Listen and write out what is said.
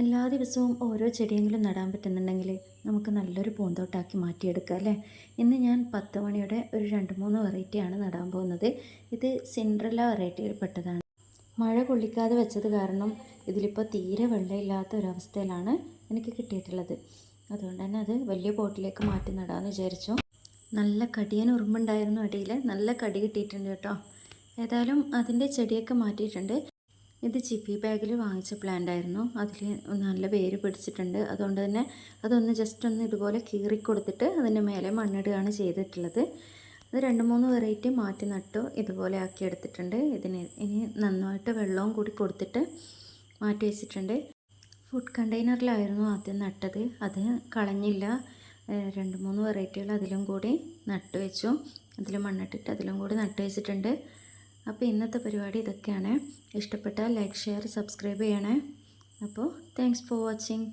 എല്ലാ ദിവസവും ഓരോ ചെടിയെങ്കിലും നടാൻ പറ്റുന്നുണ്ടെങ്കിൽ നമുക്ക് നല്ലൊരു പൂന്തോട്ടാക്കി മാറ്റിയെടുക്കാം അല്ലേ? ഇന്ന് ഞാൻ പത്ത് മണിയുടെ ഒരു രണ്ട് മൂന്ന് വെറൈറ്റിയാണ് നടാൻ പോകുന്നത്. ഇത് സിൻഡ്രല വെറൈറ്റിയിൽ പെട്ടതാണ്. മഴ കൊള്ളിക്കാതെ വെച്ചത് കാരണം ഇതിലിപ്പോൾ തീരെ വെള്ളമില്ലാത്ത ഒരവസ്ഥയിലാണ് എനിക്ക് കിട്ടിയിട്ടുള്ളത്. അതുകൊണ്ട് തന്നെ അത് വലിയ പോട്ടിലേക്ക് മാറ്റി നടാമെന്ന് വിചാരിച്ചു. നല്ല കടിയൻ ഉറുമ്പുണ്ടായിരുന്നു അടിയിൽ നല്ല കടി കിട്ടിയിട്ടുണ്ട് കേട്ടോ. ഏതായാലും അതിന്റെ ചെടിയൊക്കെ മാറ്റിയിട്ടുണ്ട്. ഇത് ചിപ്പി ബാഗിൽ വാങ്ങിച്ച പ്ലാന്റ് ആയിരുന്നു. അതിൽ നല്ല വേര് പിടിച്ചിട്ടുണ്ട്. അതുകൊണ്ട് തന്നെ അതൊന്ന് ജസ്റ്റ് ഒന്ന് ഇതുപോലെ കീറി കൊടുത്തിട്ട് അതിന്റെ മേലെ മണ്ണിടുകയാണ് ചെയ്തിട്ടുള്ളത്. അത് രണ്ട് മൂന്ന് വെറൈറ്റി മാറ്റി നട്ടു ഇതുപോലെ ആക്കി എടുത്തിട്ടുണ്ട്. ഇതിന് ഇനി നന്നായിട്ട് വെള്ളവും കൂടി കൊടുത്തിട്ട് മാറ്റി വെച്ചിട്ടുണ്ട്. ഫുഡ് കണ്ടെയ്നറിലായിരുന്നു ആദ്യം നട്ടത്. അത് കളഞ്ഞില്ല. രണ്ട് മൂന്ന് വെറൈറ്റികൾ അതിലും കൂടി നട്ടു വെച്ചു. അതിൽ മണ്ണിട്ടിട്ട് അതിലും കൂടി നട്ടു വെച്ചിട്ടുണ്ട്. അപ്പോൾ ഇന്നത്തെ പരിപാടി ഇതൊക്കെയാണ്. ഇഷ്ടപ്പെട്ടാൽ ലൈക്ക് ഷെയർ സബ്സ്ക്രൈബ് ചെയ്യണേ. അപ്പോൾ താങ്ക്സ് ഫോർ വാച്ചിങ്